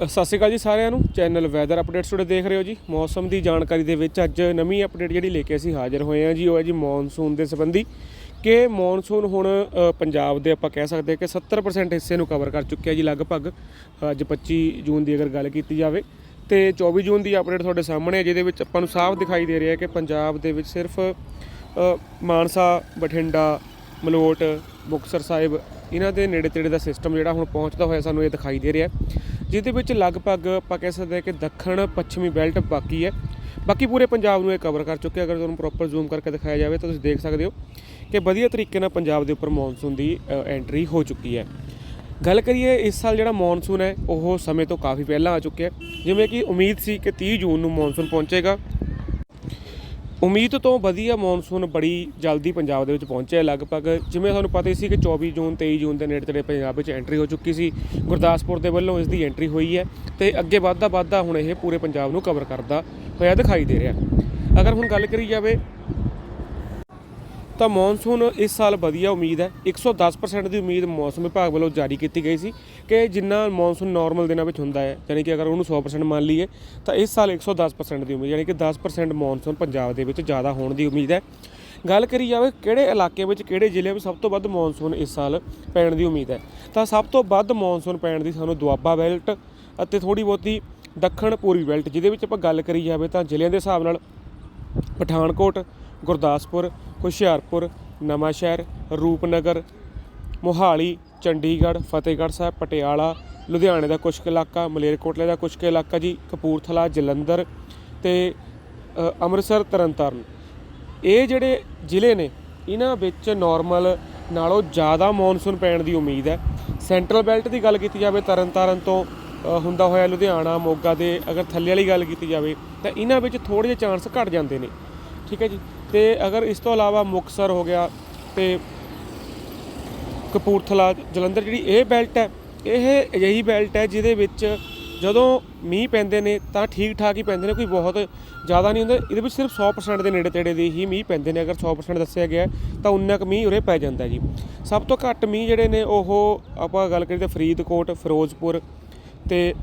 ਸਤਿ ਸ਼੍ਰੀ ਅਕਾਲ ਜੀ ਸਾਰਿਆਂ ਨੂੰ। ਚੈਨਲ ਵੈਦਰ ਅਪਡੇਟਸ ਤੁਹਾਡੇ ਦੇਖ ਰਹੇ ਹੋ ਜੀ। ਮੌਸਮ ਦੀ ਜਾਣਕਾਰੀ ਦੇ ਵਿੱਚ ਅੱਜ ਨਵੀਂ ਅਪਡੇਟ ਜਿਹੜੀ ਲੈ ਕੇ ਅਸੀਂ ਹਾਜ਼ਰ ਹੋਏ ਹਾਂ ਜੀ, ਉਹ ਹੈ ਜੀ ਮੌਨਸੂਨ ਦੇ ਸੰਬੰਧੀ। ਕਿ ਮੌਨਸੂਨ ਹੁਣ ਪੰਜਾਬ ਦੇ ਆਪਾਂ ਕਹਿ ਸਕਦੇ ਹਾਂ ਕਿ 70% ਹਿੱਸੇ ਨੂੰ ਕਵਰ ਕਰ ਚੁੱਕਿਆ ਜੀ ਲਗਭਗ। ਅੱਜ 25 ਜੂਨ ਦੀ ਅਗਰ ਗੱਲ ਕੀਤੀ ਜਾਵੇ, ਤੇ 24 ਜੂਨ ਦੀ ਅਪਡੇਟ ਤੁਹਾਡੇ ਸਾਹਮਣੇ ਹੈ, ਜਿਹਦੇ ਵਿੱਚ ਆਪਾਂ ਨੂੰ ਸਾਫ਼ ਦਿਖਾਈ ਦੇ ਰਿਹਾ ਹੈ ਕਿ ਪੰਜਾਬ ਦੇ ਵਿੱਚ ਸਿਰਫ ਮਾਨਸਾ, ਬਠਿੰਡਾ, ਮਲੋਟ, ਮੁਕਤਸਰ ਸਾਹਿਬ, ਇਹਨਾਂ ਦੇ ਨੇੜੇ ਤੇੜੇ ਦਾ ਸਿਸਟਮ ਜਿਹੜਾ ਹੁਣ ਪਹੁੰਚਦਾ ਹੋਇਆ ਸਾਨੂੰ ਇਹ ਦਿਖਾਈ ਦੇ ਰਿਹਾ ਜਿਹਦੇ ਵਿੱਚ ਲਗਭਗ ਆਪਾਂ ਕਹਿ ਸਕਦੇ ਹਾਂ ਕਿ ਦੱਖਣ ਪੱਛਮੀ ਬੈਲਟ ਬਾਕੀ ਹੈ। ਬਾਕੀ ਪੂਰੇ ਪੰਜਾਬ ਨੂੰ ਇਹ ਕਵਰ ਕਰ ਚੁੱਕਿਆ। ਅਗਰ ਤੁਹਾਨੂੰ ਪ੍ਰੋਪਰ ਜ਼ੂਮ ਕਰਕੇ ਦਿਖਾਇਆ ਜਾਵੇ ਤਾਂ ਤੁਸੀਂ ਦੇਖ ਸਕਦੇ ਹੋ ਕਿ ਵਧੀਆ ਤਰੀਕੇ ਨਾਲ ਪੰਜਾਬ ਦੇ ਉੱਪਰ ਮੌਨਸੂਨ ਦੀ ਐਂਟਰੀ ਹੋ ਚੁੱਕੀ ਹੈ। ਗੱਲ ਕਰੀਏ ਇਸ ਸਾਲ ਜਿਹੜਾ ਮੌਨਸੂਨ ਹੈ, ਉਹ ਸਮੇਂ ਤੋਂ ਕਾਫੀ ਪਹਿਲਾਂ ਆ ਚੁੱਕਿਆ ਜਿਵੇਂ ਕਿ ਉਮੀਦ ਸੀ ਕਿ 30 ਜੂਨ ਨੂੰ ਮੌਨਸੂਨ ਪਹੁੰਚੇਗਾ। ਉਮੀਦ ਤੋਂ ਵਧੀਆ ਮੌਨਸੂਨ ਬੜੀ ਜਲਦੀ ਪੰਜਾਬ ਦੇ ਵਿੱਚ ਪਹੁੰਚਿਆ। ਲਗਭਗ ਜਿਵੇਂ ਤੁਹਾਨੂੰ ਪਤਾ ਹੀ ਸੀ ਕਿ 24 ਜੂਨ 23 ਜੂਨ ਦੇ ਨੇੜੇ ਤੇੜੇ ਪੰਜਾਬ ਵਿੱਚ ਐਂਟਰੀ ਹੋ ਚੁੱਕੀ ਸੀ। ਗੁਰਦਾਸਪੁਰ ਦੇ ਵੱਲੋਂ ਇਸ ਦੀ ਐਂਟਰੀ ਹੋਈ ਹੈ ਤੇ ਅੱਗੇ ਵੱਧਦਾ ਵੱਧਦਾ ਹੁਣ ਇਹ ਪੂਰੇ ਪੰਜਾਬ ਨੂੰ ਕਵਰ ਕਰਦਾ ਹੋਇਆ ਦਿਖਾਈ ਦੇ ਰਿਹਾ। ਅਗਰ ਹੁਣ ਗੱਲ ਕਰੀ ਜਾਵੇ ਤਾਂ ਮੌਨਸੂਨ ਇਸ ਸਾਲ ਵਧੀਆ ਉਮੀਦ ਹੈ। 110% ਦੀ ਉਮੀਦ ਮੌਸਮ ਵਿਭਾਗ ਵੱਲੋਂ ਜਾਰੀ ਕੀਤੀ ਗਈ ਸੀ ਕਿ ਜਿੰਨਾ ਮੌਨਸੂਨ ਨਾਰਮਲ ਦਿਨਾਂ ਵਿੱਚ ਹੁੰਦਾ ਹੈ, ਯਾਨੀ ਕਿ ਅਗਰ ਉਹਨੂੰ 100% ਮੰਨ ਲਈਏ, ਤਾਂ ਇਸ ਸਾਲ 110% ਦੀ ਉਮੀਦ, ਯਾਨੀ ਕਿ 10% ਮੌਨਸੂਨ ਪੰਜਾਬ ਦੇ ਵਿੱਚ ਜ਼ਿਆਦਾ ਹੋਣ ਦੀ ਉਮੀਦ ਹੈ। ਗੱਲ ਕਰੀ ਜਾਵੇ ਕਿਹੜੇ ਇਲਾਕੇ ਵਿੱਚ, ਕਿਹੜੇ ਜ਼ਿਲ੍ਹੇ ਵਿੱਚ ਸਭ ਤੋਂ ਵੱਧ ਮੌਨਸੂਨ ਇਸ ਸਾਲ ਪੈਣ ਦੀ ਉਮੀਦ ਹੈ, ਤਾਂ ਸਭ ਤੋਂ ਵੱਧ ਮੌਨਸੂਨ ਪੈਣ ਦੀ ਸਾਨੂੰ ਦੁਆਬਾ ਬੈਲਟ ਅਤੇ ਥੋੜੀ ਬਹੁਤੀ ਦੱਖਣ ਪੂਰਬੀ ਬੈਲਟ, ਜਿਹਦੇ ਵਿੱਚ ਆਪਾਂ ਗੱਲ ਕਰੀ ਜਾਵੇ ਤਾਂ ਜ਼ਿਲ੍ਹਿਆਂ ਦੇ ਹਿਸਾਬ ਨਾਲ ਪਠਾਨਕੋਟ, ਗੁਰਦਾਸਪੁਰ ਹੁਸ਼ਿਆਰਪੁਰ, ਨਵਾਂਸ਼ਹਿਰ, ਰੂਪਨਗਰ, ਮੋਹਾਲੀ, ਚੰਡੀਗੜ੍ਹ, ਫਤਿਹਗੜ੍ਹ ਸਾਹਿਬ, ਪਟਿਆਲਾ, ਲੁਧਿਆਣੇ ਦਾ ਕੁਛ ਕੁ ਇਲਾਕਾ, ਮਲੇਰਕੋਟਲੇ ਦਾ ਕੁਛ ਕੁ ਇਲਾਕਾ ਜੀ, ਕਪੂਰਥਲਾ, ਜਲੰਧਰ ਤੇ ਅੰਮ੍ਰਿਤਸਰ, ਤਰਨਤਾਰਨ। ਇਹ ਜਿਹੜੇ ਜ਼ਿਲ੍ਹੇ ਨੇ, ਇਹਨਾਂ ਵਿੱਚ ਨਾਰਮਲ ਨਾਲੋਂ ਜ਼ਿਆਦਾ ਮੌਨਸੂਨ ਪੈਣ ਦੀ ਉਮੀਦ ਹੈ। ਸੈਂਟਰਲ ਬੈਲਟ ਦੀ ਗੱਲ ਕੀਤੀ ਜਾਵੇ, ਤਰਨਤਾਰਨ ਤੋਂ ਹੁੰਦਾ ਹੋਇਆ ਲੁਧਿਆਣਾ, ਮੋਗਾ ਦੇ ਅਗਰ ਥੱਲੇ ਵਾਲੀ ਗੱਲ ਕੀਤੀ ਜਾਵੇ, ਤਾਂ ਇਹਨਾਂ ਵਿੱਚ ਥੋੜ੍ਹੇ ਜਿਹੇ ਚਾਂਸ ਘਟ ਜਾਂਦੇ ਨੇ। ਠੀਕ ਹੈ ਜੀ? ਤੇ ਅਗਰ ਇਸ ਤੋਂ ਇਲਾਵਾ ਮੁਕਤਸਰ ਹੋ ਗਿਆ ਤੇ ਕਪੂਰਥਲਾ, ਜਲੰਧਰ ਜਿਹੜੀ ਇਹ ਬੈਲਟ ਹੈ, ਇਹ ਅਜਿਹੀ ਬੈਲਟ ਹੈ ਜਿਹਦੇ ਵਿੱਚ ਜਦੋਂ ਮੀਂਹ ਪੈਂਦੇ ਨੇ ਤਾਂ ਠੀਕ ਠਾਕ ਹੀ ਪੈਂਦੇ ਨੇ, ਕੋਈ ਬਹੁਤ ਜ਼ਿਆਦਾ ਨਹੀਂ ਹੁੰਦਾ। ਇਹਦੇ ਵਿੱਚ ਸਿਰਫ 100% ਦੇ ਨੇੜੇ ਤੇੜੇ ਦੇ ਹੀ ਮੀਂਹ ਪੈਂਦੇ ਨੇ, ਅਗਰ 100% ਦੱਸਿਆ ਗਿਆ ਤਾਂ ਉਨਾ ਕੁ ਮੀਂਹ ਉਰੇ ਪੈ ਜਾਂਦਾ ਜੀ। ਸਭ ਤੋਂ ਘੱਟ ਮੀਂਹ ਜਿਹੜੇ ਨੇ ਉਹ ਆਪਾਂ ਗੱਲ ਕਰੀਏ ਤਾਂ ਫਰੀਦਕੋਟ, ਫਿਰੋਜ਼ਪੁਰ ਤੇ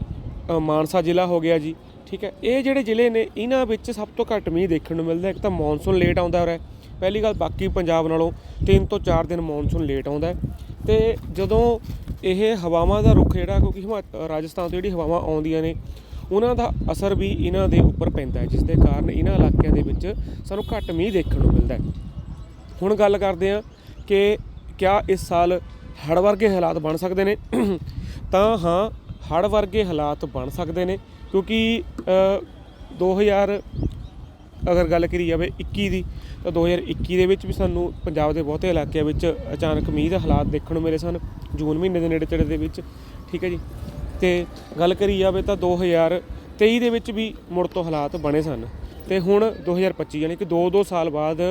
ਮਾਨਸਾ ਜ਼ਿਲ੍ਹਾ ਹੋ ਗਿਆ ਜੀ। ਠੀਕ ਹੈ? ਇਹ ਜਿਹੜੇ ਜ਼ਿਲ੍ਹੇ ਨੇ, ਇਹਨਾਂ ਵਿੱਚ ਸਭ ਤੋਂ ਘੱਟ ਮੀਂਹ ਦੇਖਣ ਨੂੰ ਮਿਲਦਾ ਇੱਕ ਤਾਂ ਮੌਨਸੂਨ ਲੇਟ ਆਉਂਦਾ ਹੋ ਰਿਹਾ। ਪਹਿਲੀ ਗੱਲ ਬਾਕੀ ਪੰਜਾਬ ਨਾਲੋਂ 3 ਤੋਂ 4 ਦਿਨ ਮੌਨਸੂਨ ਲੇਟ ਆਉਂਦਾ ਹੈ। ਤੇ ਜਦੋਂ ਇਹ ਹਵਾਵਾਂ ਦਾ ਰੁਖ ਜਿਹੜਾ, ਕਿਉਂਕਿ ਹਿਮਾ ਰਾਜਸਥਾਨ ਤੋਂ ਜਿਹੜੀ ਹਵਾਵਾਂ ਆਉਂਦੀਆਂ ਨੇ, ਉਹਨਾਂ ਦਾ ਅਸਰ ਵੀ ਇਹਨਾਂ ਦੇ ਉੱਪਰ ਪੈਂਦਾ ਹੈ। ਜਿਸ ਦੇ ਕਾਰਨ ਇਹਨਾਂ ਇਲਾਕਿਆਂ ਦੇ ਵਿੱਚ ਸਾਨੂੰ ਘੱਟ ਮੀਂਹ ਦੇਖਣ ਨੂੰ ਮਿਲਦਾ ਹੈ। ਹੁਣ ਗੱਲ ਕਰਦੇ ਹਾਂ ਕਿ ਕਿਆ ਇਸ ਸਾਲ ਹੜ੍ਹ ਵਰਗੇ ਹਾਲਾਤ ਬਣ ਸਕਦੇ ਨੇ? ਤਾਂ ਹਾਂ, ਹੜ੍ਹ ਵਰਗੇ ਹਾਲਾਤ ਬਣ ਸਕਦੇ ਨੇ। ਕਿਉਂਕਿ ਅ, 2000 ਅਗਰ ਗੱਲ ਕਰੀ ਜਾਵੇ 21 ਦੀ ਤਾਂ 2021 ਦੇ ਵਿੱਚ ਵੀ ਸਾਨੂੰ ਪੰਜਾਬ ਦੇ ਬਹੁਤੇ ਇਲਾਕਿਆਂ ਵਿੱਚ ਅਚਾਨਕ ਮੀਂਹ ਦੇ ਹਾਲਾਤ ਦੇਖਣ ਨੂੰ ਮਿਲੇ ਸਨ ਜੂਨ ਮਹੀਨੇ ਦੇ ਨੇੜੇ ਤੇੜੇ ਦੇ ਵਿੱਚ ਠੀਕ ਹੈ ਜੀ? ਤੇ ਗੱਲ ਕਰੀ ਜਾਵੇ ਤਾਂ 2023 ਦੇ ਵਿੱਚ ਵੀ ਮੁੜ ਤੋਂ ਹਾਲਾਤ ਬਣੇ ਸਨ। ਤੇ ਹੁਣ 2025 ਯਾਨੀ ਕਿ 2-2 ਸਾਲ ਬਾਅਦ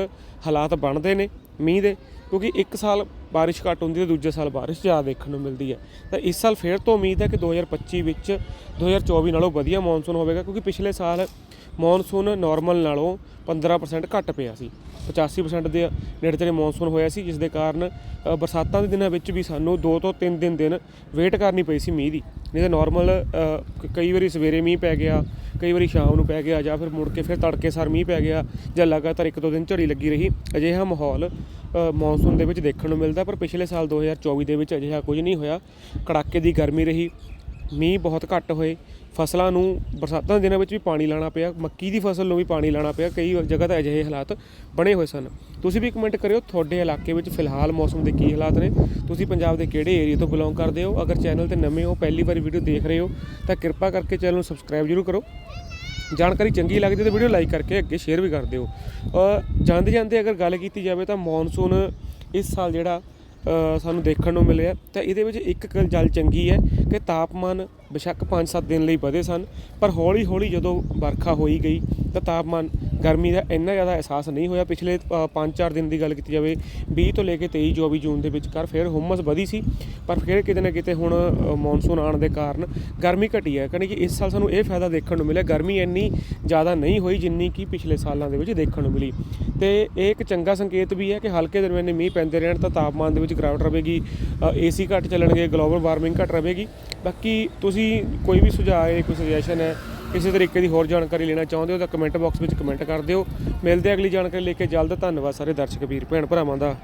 ਹਾਲਾਤ ਬਣਦੇ ਨੇ ਮੀਂਹ ਦੇ ਕਿਉਂਕਿ ਇੱਕ ਸਾਲ ਬਾਰਿਸ਼ ਘੱਟ ਹੁੰਦੀ ਤੇ ਦੂਜੇ ਸਾਲ ਬਾਰਿਸ਼ ਜ਼ਿਆਦਾ ਦੇਖਣ ਨੂੰ ਮਿਲਦੀ ਹੈ। ਤਾਂ ਇਸ ਸਾਲ ਫੇਰ ਤੋਂ ਉਮੀਦ ਹੈ ਕਿ 2025 ਵਿੱਚ 2024 ਨਾਲੋਂ ਵਧੀਆ ਮੌਨਸੂਨ ਹੋਵੇਗਾ ਕਿਉਂਕਿ ਪਿਛਲੇ ਸਾਲ ਮੌਨਸੂਨ ਨਾਰਮਲ ਨਾਲੋਂ 15% ਘੱਟ ਪਿਆ ਸੀ। 85% ਦੇ ਨੇੜੇ ਤੇੜੇ ਮੌਨਸੂਨ ਹੋਇਆ ਸੀ ਜਿਸ ਦੇ ਕਾਰਨ ਬਰਸਾਤਾਂ ਦੇ ਦਿਨਾਂ ਵਿੱਚ ਵੀ ਸਾਨੂੰ 2 ਤੋਂ 3 ਦਿਨ ਦਿਨ ਵੇਟ ਕਰਨੀ ਪਈ ਸੀ ਮੀਂਹ ਦੀ। ਨਹੀਂ ਤਾਂ ਨਾਰਮਲ ਕਈ ਵਾਰੀ ਸਵੇਰੇ ਮੀਂਹ ਪੈ ਗਿਆ, ਕਈ ਵਾਰੀ ਸ਼ਾਮ ਨੂੰ ਪੈ ਗਿਆ ਜਾਂ ਫਿਰ ਮੁੜ ਕੇ ਫਿਰ ਤੜਕੇ ਸਾਰ ਮੀਂਹ ਪੈ ਗਿਆ ਜਾਂ ਲਗਾਤਾਰ ਇੱਕ ਦੋ ਦਿਨ ਝੜੀ ਲੱਗੀ ਰਹੀ। ਅਜਿਹਾ ਮਾਹੌਲ ਮੌਨਸੂਨ ਦੇ ਵਿੱਚ ਦੇਖਣ ਨੂੰ ਮਿਲਦਾ ਪਰ ਪਿਛਲੇ ਸਾਲ 2024 ਦੇ ਵਿੱਚ ਅਜਿਹਾ ਕੁਝ ਨਹੀਂ ਹੋਇਆ। ਕੜਾਕੇ ਦੀ ਗਰਮੀ ਰਹੀ, ਮੀਂਹ ਬਹੁਤ ਘੱਟ ਹੋਏ। ਫਸਲਾਂ ਨੂੰ ਬਰਸਾਤਾਂ ਦੇ ਦਿਨਾਂ ਵਿੱਚ ਵੀ ਪਾਣੀ ਲਾਣਾ ਪਿਆ, ਮੱਕੀ ਦੀ ਫਸਲ ਨੂੰ ਵੀ ਪਾਣੀ ਲਾਣਾ ਪਿਆ। ਕਈ ਜਗ੍ਹਾ ਤੇ ਅਜਿਹੇ ਹਾਲਾਤ ਬਣੇ ਹੋਏ ਸਨ। ਤੁਸੀਂ ਵੀ ਕਮੈਂਟ ਕਰਿਓ, ਤੁਹਾਡੇ ਇਲਾਕੇ ਵਿੱਚ ਫਿਲਹਾਲ ਮੌਸਮ ਦੇ ਕੀ ਹਾਲਾਤ ਨੇ? ਤੁਸੀਂ ਪੰਜਾਬ ਦੇ ਕਿਹੜੇ ਏਰੀਆ ਤੋਂ ਬਿਲੋਂਗ ਕਰਦੇ ਹੋ? ਅਗਰ ਚੈਨਲ ਤੇ ਨਵੇਂ ਹੋ, ਪਹਿਲੀ ਵਾਰੀ ਵੀਡੀਓ ਦੇਖ ਰਹੇ ਹੋ, ਤਾਂ ਕਿਰਪਾ ਕਰਕੇ ਚੈਨਲ ਨੂੰ ਸਬਸਕ੍ਰਾਈਬ ਜ਼ਰੂਰ ਕਰੋ। ਜਾਣਕਾਰੀ ਚੰਗੀ ਲੱਗਦੀ ਤਾਂ ਵੀਡੀਓ ਲਾਈਕ ਕਰਕੇ ਅੱਗੇ ਸ਼ੇਅਰ ਵੀ ਕਰ ਦਿਓ। ਜਾਂਦੇ ਜਾਂਦੇ ਅਗਰ ਗੱਲ ਕੀਤੀ ਜਾਵੇ ਤਾਂ ਮੌਨਸੂਨ ਇਸ ਸਾਲ ਜਿਹੜਾ ਸਾਨੂੰ ਦੇਖਣ ਨੂੰ ਮਿਲਿਆ। ਤਾਂ ਇਹਦੇ ਵਿੱਚ ਇੱਕ ਗੱਲ ਗੱਲ ਚੰਗੀ ਹੈ ਕਿ ਤਾਪਮਾਨ ਬੇਸ਼ੱਕ 5-7 ਦਿਨ ਲਈ ਵਧੇ ਸਨ, ਪਰ ਹੌਲੀ ਹੌਲੀ ਜਦੋਂ ਵਰਖਾ ਹੋਈ ਗਈ ਤਾਂ ਤਾਪਮਾਨ ਗਰਮੀ ਦਾ ਇੰਨਾ ਜ਼ਿਆਦਾ ਅਹਿਸਾਸ ਨਹੀਂ ਹੋਇਆ। ਪਿਛਲੇ 5-4 ਦਿਨ ਦੀ ਗੱਲ ਕੀਤੀ ਜਾਵੇ 20 ਤੋਂ ਲੈ ਕੇ 23 24 ਜੂਨ ਦੇ ਵਿਚਕਾਰ ਫਿਰ ਹੁਮਸ ਵਧੀ ਸੀ। ਪਰ ਫਿਰ ਕਿਤੇ ਨਾ ਕਿਤੇ ਹੁਣ ਮੌਨਸੂਨ ਆਉਣ ਦੇ ਕਾਰਨ ਗਰਮੀ ਘਟੀ ਹੈ। ਕਹਿੰਦੇ ਕਿ ਇਸ ਸਾਲ ਸਾਨੂੰ ਇਹ ਫਾਇਦਾ ਦੇਖਣ ਨੂੰ ਮਿਲਿਆ, ਗਰਮੀ ਇੰਨੀ ਜ਼ਿਆਦਾ ਨਹੀਂ ਹੋਈ ਜਿੰਨੀ ਕਿ ਪਿਛਲੇ ਸਾਲਾਂ ਦੇ ਵਿੱਚ ਦੇਖਣ ਨੂੰ ਮਿਲੀ। ਤੇ ਇਹ ਇੱਕ ਚੰਗਾ ਸੰਕੇਤ ਵੀ ਹੈ ਕਿ ਹਲਕੇ ਦਰਮਿਆਨੇ ਮੀਂਹ ਪੈਂਦੇ ਰਹਿਣ ਤਾਂ ਤਾਪਮਾਨ ਦੇ ਵਿੱਚ ਗਿਰਾਵਟ ਰਹੇਗੀ ਏਸੀ ਘੱਟ ਚੱਲਣਗੇ, ਗਲੋਬਲ ਵਾਰਮਿੰਗ ਘੱਟ ਰਹੇਗੀ। ਬਾਕੀ ਤੁਸੀਂ ਕੋਈ ਵੀ ਸੁਝਾਅ ਹੈ ਕੋਈ ਸੁਜੈਸ਼ਨ ਹੈ ਕਿਸੇ ਤਰੀਕੇ ਦੀ ਹੋਰ ਜਾਣਕਾਰੀ ਲੈਣਾ ਚਾਹੁੰਦੇ ਹੋ ਤਾਂ ਕਮੈਂਟ ਬਾਕਸ ਵਿੱਚ ਕਮੈਂਟ ਕਰ ਦਿਓ। ਮਿਲਦੇ ਅਗਲੀ ਜਾਣਕਾਰੀ ਲੈ ਕੇ। ਜਲਦ ਧੰਨਵਾਦ ਸਾਰੇ ਦਰਸ਼ਕ ਵੀਰ, ਭੈਣ ਭਰਾਵਾਂ ਦਾ।